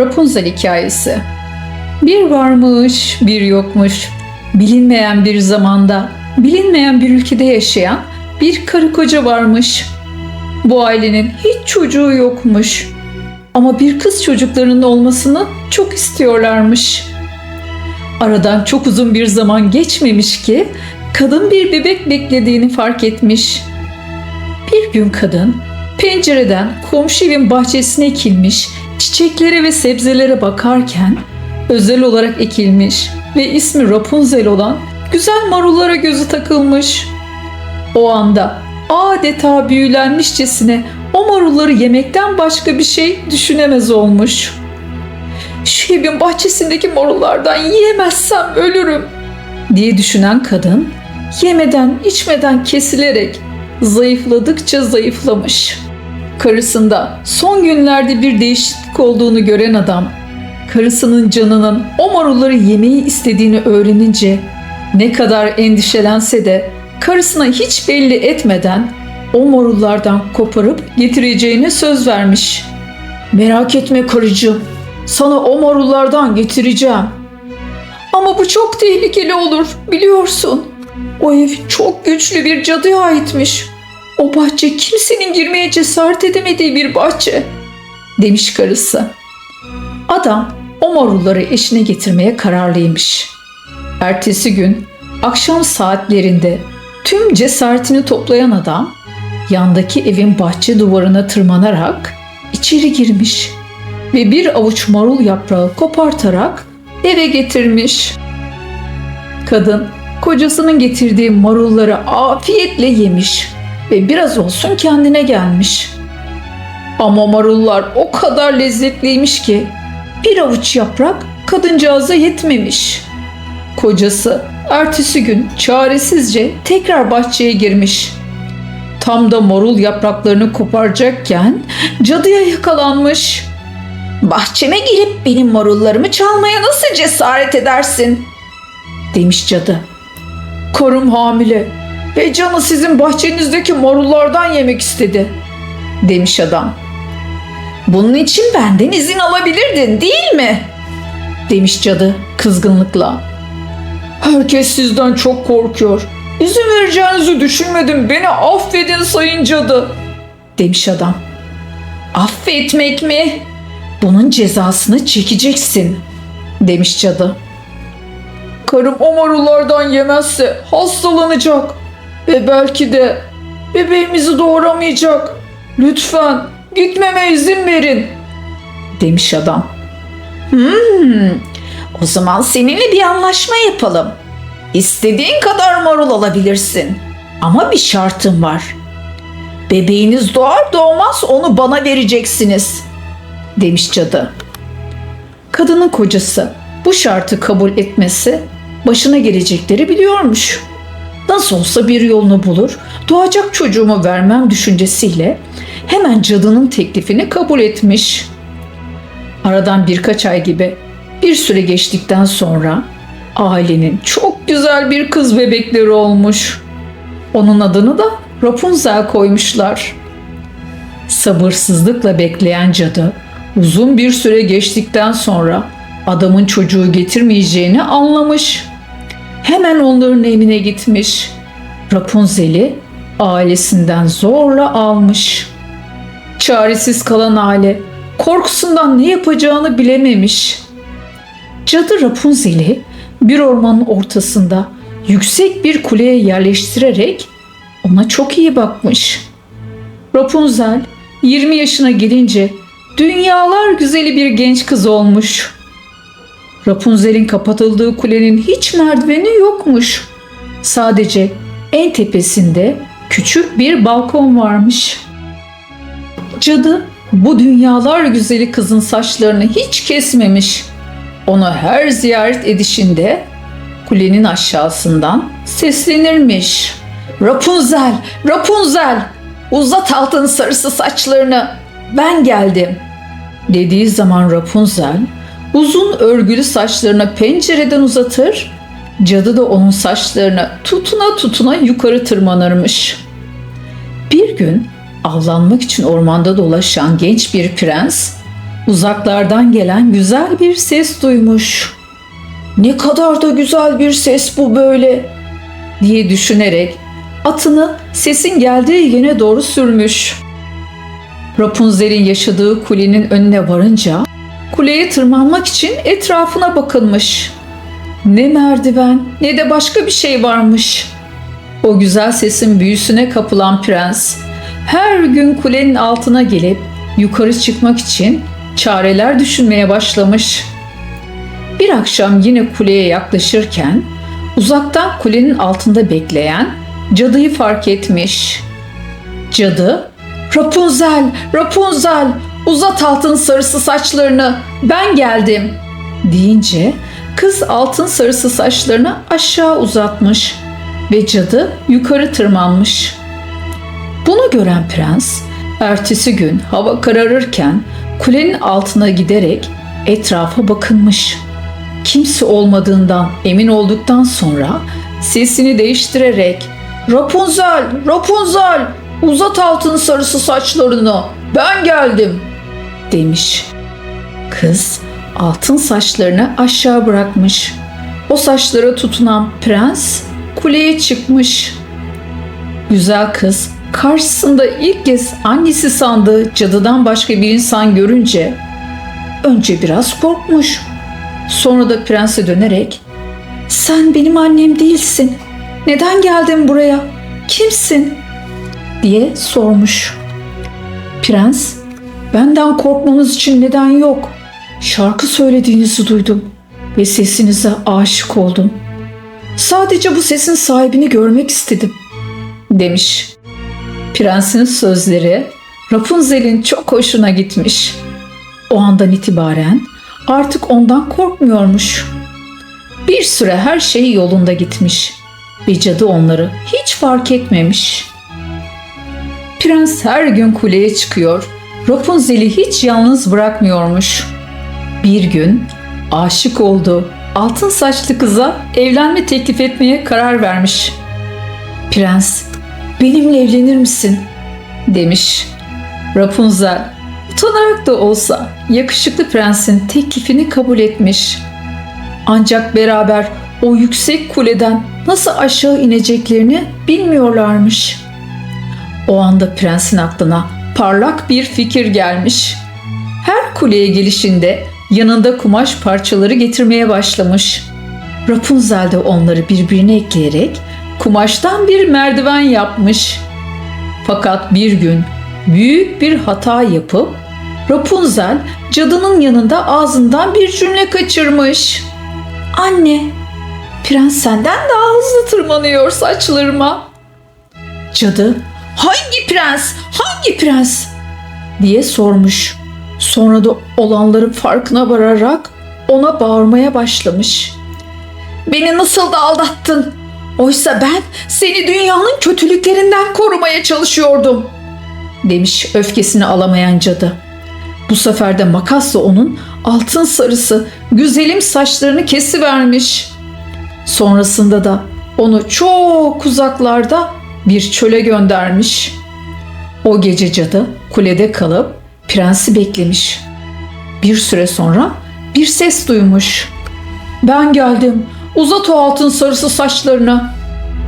Rapunzel hikayesi. Bir varmış, bir yokmuş. Bilinmeyen bir zamanda, bilinmeyen bir ülkede yaşayan bir karı koca varmış. Bu ailenin hiç çocuğu yokmuş. Ama bir kız çocuklarının olmasını çok istiyorlarmış. Aradan çok uzun bir zaman geçmemiş ki kadın bir bebek beklediğini fark etmiş. Bir gün kadın pencereden komşu evin bahçesine ekilmiş çiçeklere ve sebzelere bakarken özel olarak ekilmiş ve ismi Rapunzel olan güzel marullara gözü takılmış. O anda adeta büyülenmişçesine o marulları yemekten başka bir şey düşünemez olmuş. Şu evin bahçesindeki marullardan yiyemezsem ölürüm diye düşünen kadın yemeden içmeden kesilerek zayıfladıkça zayıflamış. Karısında son günlerde bir değişiklik olduğunu gören adam, karısının canının o marulları yemeyi istediğini öğrenince ne kadar endişelense de karısına hiç belli etmeden o marullardan koparıp getireceğine söz vermiş. Merak etme karıcığım, sana o marullardan getireceğim. Ama bu çok tehlikeli olur, biliyorsun. O ev çok güçlü bir cadıya aitmiş. O bahçe kimsenin girmeye cesaret edemediği bir bahçe, demiş karısı. Adam o marulları eşine getirmeye kararlıymış. Ertesi gün akşam saatlerinde tüm cesaretini toplayan adam yandaki evin bahçe duvarına tırmanarak içeri girmiş ve bir avuç marul yaprağı kopartarak eve getirmiş. Kadın kocasının getirdiği marulları afiyetle yemiş ve biraz olsun kendine gelmiş. Ama marullar o kadar lezzetliymiş ki bir avuç yaprak kadıncağıza yetmemiş. Kocası ertesi gün çaresizce tekrar bahçeye girmiş. Tam da marul yapraklarını koparacakken cadıya yakalanmış. Bahçeme gelip benim marullarımı çalmaya nasıl cesaret edersin? Demiş cadı. Karım hamile ve canı sizin bahçenizdeki marullardan yemek istedi. Demiş adam. Bunun için benden izin alabilirdin değil mi? Demiş cadı kızgınlıkla. Herkes sizden çok korkuyor. İzin vereceğinizi düşünmedim. Beni affedin sayın cadı. Demiş adam. Affetmek mi? Bunun cezasını çekeceksin. Demiş cadı. Karım o marullardan yemezse hastalanacak. Ve belki de bebeğimizi doğuramayacak. Lütfen gitmeme izin verin. Demiş adam. Hmm, o zaman seninle bir anlaşma yapalım. İstediğin kadar marul alabilirsin. Ama bir şartım var. Bebeğiniz doğar doğmaz onu bana vereceksiniz. Demiş cadı. Kadının kocası bu şartı kabul etmesi başına gelecekleri biliyormuş. Nasıl olsa bir yolunu bulur, doğacak çocuğumu vermem düşüncesiyle hemen cadının teklifini kabul etmiş. Aradan birkaç ay gibi bir süre geçtikten sonra ailenin çok güzel bir kız bebekleri olmuş. Onun adını da Rapunzel koymuşlar. Sabırsızlıkla bekleyen cadı uzun bir süre geçtikten sonra adamın çocuğu getirmeyeceğini anlamış. Hemen onların evine gitmiş. Rapunzel'i ailesinden zorla almış. Çaresiz kalan aile korkusundan ne yapacağını bilememiş. Cadı Rapunzel'i bir ormanın ortasında yüksek bir kuleye yerleştirerek ona çok iyi bakmış. Rapunzel 20 yaşına gelince dünyalar güzeli bir genç kız olmuş. Rapunzel'in kapatıldığı kulenin hiç merdiveni yokmuş. Sadece en tepesinde küçük bir balkon varmış. Cadı bu dünyalar güzeli kızın saçlarını hiç kesmemiş. Onu her ziyaret edişinde kulenin aşağısından seslenirmiş. Rapunzel, Rapunzel, uzat altın sarısı saçlarını, ben geldim. Dediği zaman Rapunzel uzun örgülü saçlarını pencereden uzatır, cadı da onun saçlarını tutuna tutuna yukarı tırmanırmış. Bir gün avlanmak için ormanda dolaşan genç bir prens Uzaklardan gelen güzel bir ses duymuş. Ne kadar da güzel bir ses bu böyle diye düşünerek atını sesin geldiği yöne doğru sürmüş. Rapunzel'in yaşadığı kulenin önüne varınca kuleye tırmanmak için etrafına bakılmış. Ne merdiven ne de başka bir şey varmış. O güzel sesin büyüsüne kapılan prens her gün kulenin altına gelip yukarı çıkmak için çareler düşünmeye başlamış. Bir akşam yine kuleye yaklaşırken uzaktan kulenin altında bekleyen cadıyı fark etmiş. Cadı, Rapunzel, Rapunzel, uzat altın sarısı saçlarını, ben geldim deyince kız altın sarısı saçlarını aşağı uzatmış ve cadı yukarı tırmanmış. Bunu gören prens, ertesi gün hava kararırken kulenin altına giderek etrafa bakınmış. Kimse olmadığından emin olduktan sonra sesini değiştirerek Rapunzel, Rapunzel, uzat altın sarısı saçlarını, ben geldim demiş. Kız altın saçlarını aşağı bırakmış. O saçlara tutunan prens kuleye çıkmış. Güzel kız karşısında ilk kez annesi sandığı cadıdan başka bir insan görünce önce biraz korkmuş. Sonra da prense dönerek "Sen benim annem değilsin. Neden geldin buraya? Kimsin?" diye sormuş. Prens, "Benden korkmanız için neden yok. Şarkı söylediğinizi duydum ve sesinize aşık oldum. Sadece bu sesin sahibini görmek istedim." demiş. Prensin sözleri Rapunzel'in çok hoşuna gitmiş. O andan itibaren artık ondan korkmuyormuş. Bir süre her şey yolunda gitmiş ve cadı onları hiç fark etmemiş. Prens her gün kuleye çıkıyor, Rapunzel'i hiç yalnız bırakmıyormuş. Bir gün aşık oldu, altın saçlı kıza evlenme teklif etmeye karar vermiş. Prens, benimle evlenir misin? demiş. Rapunzel, utanarak da olsa yakışıklı prensin teklifini kabul etmiş. Ancak beraber o yüksek kuleden nasıl aşağı ineceklerini bilmiyorlarmış. O anda prensin aklına parlak bir fikir gelmiş. Her kuleye gelişinde yanında kumaş parçaları getirmeye başlamış. Rapunzel de onları birbirine ekleyerek kumaştan bir merdiven yapmış. Fakat bir gün büyük bir hata yapıp Rapunzel cadının yanında ağzından bir cümle kaçırmış. Anne, prens senden daha hızlı tırmanıyor saçlarıma. Cadı, hangi prens, hangi prens diye sormuş. Sonra da olanların farkına vararak ona bağırmaya başlamış. Beni nasıl da aldattın? Oysa ben seni dünyanın kötülüklerinden korumaya çalışıyordum. Demiş öfkesini alamayan cadı. Bu sefer de makasla onun altın sarısı güzelim saçlarını kesivermiş. Sonrasında da onu çok uzaklarda bir çöle göndermiş. O gece cadı kulede kalıp prensi beklemiş. Bir süre sonra bir ses duymuş. Ben geldim. Uzat o altın sarısı saçlarını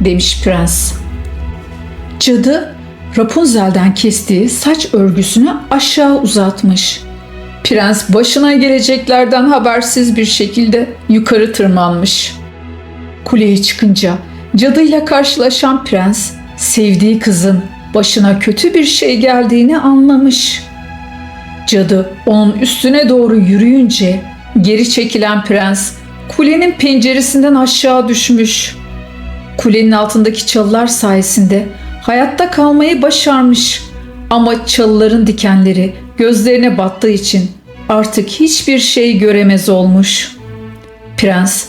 demiş prens. Cadı Rapunzel'den kestiği saç örgüsünü aşağı uzatmış. Prens başına geleceklerden habersiz bir şekilde yukarı tırmanmış. Kuleye çıkınca cadıyla karşılaşan prens sevdiği kızın başına kötü bir şey geldiğini anlamış. Cadı onun üstüne doğru yürüyünce geri çekilen prens kulenin penceresinden aşağı düşmüş. Kulenin altındaki çalılar sayesinde hayatta kalmayı başarmış. Ama çalıların dikenleri gözlerine battığı için artık hiçbir şey göremez olmuş. Prens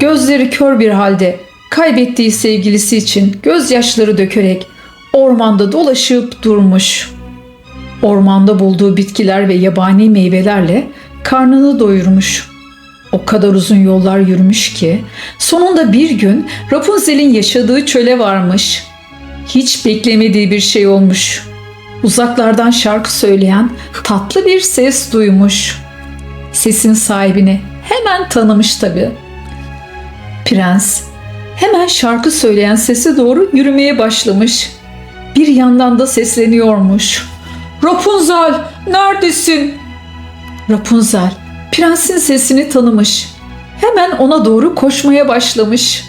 gözleri kör bir halde kaybettiği sevgilisi için gözyaşları dökerek ormanda dolaşıp durmuş. Ormanda bulduğu bitkiler ve yabani meyvelerle karnını doyurmuş. O kadar uzun yollar yürümüş ki sonunda bir gün Rapunzel'in yaşadığı çöle varmış. Hiç beklemediği bir şey olmuş. uzaklardan şarkı söyleyen tatlı bir ses duymuş. Sesin sahibini hemen tanımış tabii. Prens hemen şarkı söyleyen sese doğru yürümeye başlamış. Bir yandan da sesleniyormuş. Rapunzel, neredesin? Rapunzel, prensin sesini tanımış. Hemen ona doğru koşmaya başlamış.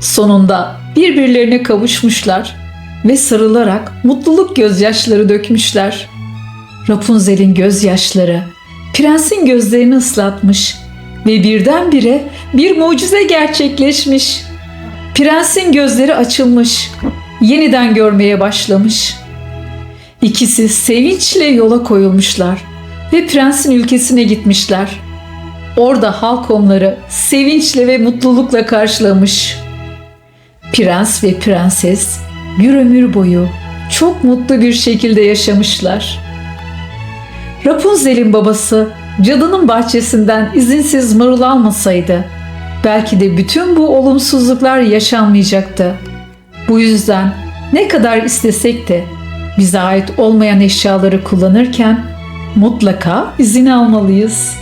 Sonunda birbirlerine kavuşmuşlar ve sarılarak mutluluk gözyaşları dökmüşler. Rapunzel'in gözyaşları prensin gözlerini ıslatmış ve birdenbire bir mucize gerçekleşmiş. Prensin gözleri açılmış, yeniden görmeye başlamış. İkisi sevinçle yola koyulmuşlar ve prensin ülkesine gitmişler. Orada halk onları sevinçle ve mutlulukla karşılamış. Prens ve prenses bir ömür boyu çok mutlu bir şekilde yaşamışlar. Rapunzel'in babası cadının bahçesinden izinsiz marul almasaydı belki de bütün bu olumsuzluklar yaşanmayacaktı. Bu yüzden ne kadar istesek de bize ait olmayan eşyaları kullanırken mutlaka izin almalıyız.